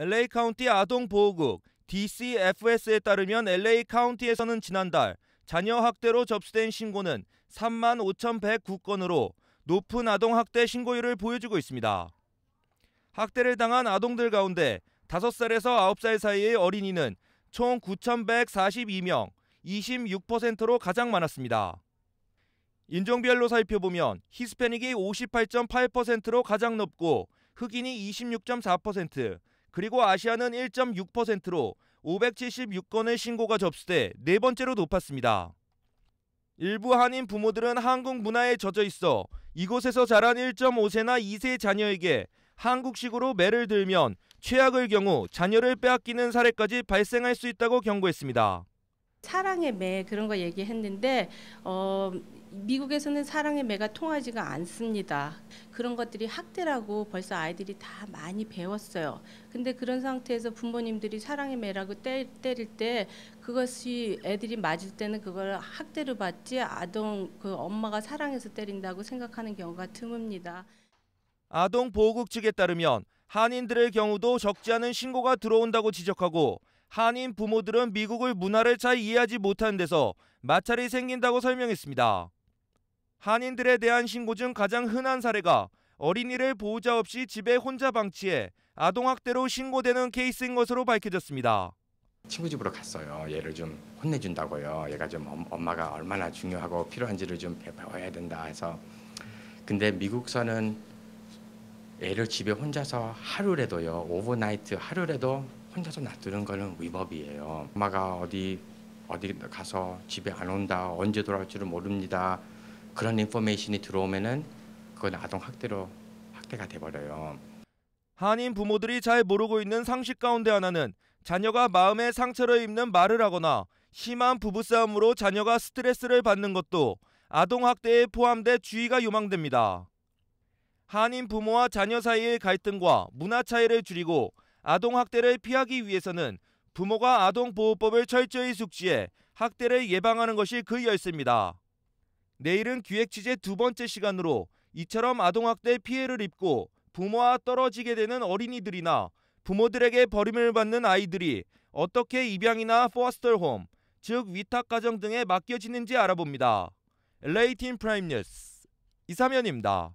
LA 카운티 아동보호국 DCFS에 따르면 LA 카운티에서는 지난달 자녀 학대로 접수된 신고는 3만 5,109건으로 높은 아동 학대 신고율을 보여주고 있습니다. 학대를 당한 아동들 가운데 5살에서 9살 사이의 어린이는 총 9,142명, 26%로 가장 많았습니다. 인종별로 살펴보면 히스패닉이 58.8%로 가장 높고 흑인이 26.4%, 그리고 아시아는 1.6%로 576건의 신고가 접수돼 네 번째로 높았습니다. 일부 한인 부모들은 한국 문화에 젖어 있어 이곳에서 자란 1.5세나 2세 자녀에게 한국식으로 매를 들면 최악의 경우 자녀를 빼앗기는 사례까지 발생할 수 있다고 경고했습니다. 사랑의 매 그런 거 얘기했는데 어, 미국에서는 사랑의 매가 통하지가 않습니다. 그런 것들이 학대라고 벌써 아이들이 다 많이 배웠어요. 근데 그런 상태에서 부모님들이 사랑의 매라고 때, 때릴 때 그것이 애들이 맞을 때는 그걸 학대로 받지 아동 그 엄마가 사랑해서 때린다고 생각하는 경우가 드뭅니다. 아동 보호국 측에 따르면 한인들의 경우도 적지 않은 신고가 들어온다고 지적하고 한인 부모들은 미국의 문화를 잘 이해하지 못하는 데서 마찰이 생긴다고 설명했습니다. 한인들에 대한 신고 중 가장 흔한 사례가 어린이를 보호자 없이 집에 혼자 방치해 아동학대로 신고되는 케이스인 것으로 밝혀졌습니다. 친구 집으로 갔어요. 얘를 좀 혼내준다고요. 얘가 좀 엄마가 얼마나 중요하고 필요한지를 좀 배워야 된다 해서 근데 미국서는 애를 집에 혼자서 하루라도요 오버나이트 하루라도 혼자서 놔두는 거는 위법이에요. 엄마가 어디 어디 가서 집에 안 온다 언제 돌아올 줄을 모릅니다. 그런 인포메이션이 들어오면은 그건 아동 학대로 학대가 돼버려요. 한인 부모들이 잘 모르고 있는 상식 가운데 하나는 자녀가 마음에 상처를 입는 말을 하거나 심한 부부싸움으로 자녀가 스트레스를 받는 것도 아동 학대에 포함돼 주의가 요망됩니다. 한인 부모와 자녀 사이의 갈등과 문화 차이를 줄이고 아동 학대를 피하기 위해서는 부모가 아동 보호법을 철저히 숙지해 학대를 예방하는 것이 그 열쇠입니다. 내일은 기획 취재 두 번째 시간으로 이처럼 아동 학대 피해를 입고 부모와 떨어지게 되는 어린이들이나 부모들에게 버림을 받는 아이들이 어떻게 입양이나 포스터홈, 즉 위탁 가정 등에 맡겨지는지 알아봅니다. 팀 프라임 뉴스 이사면입니다.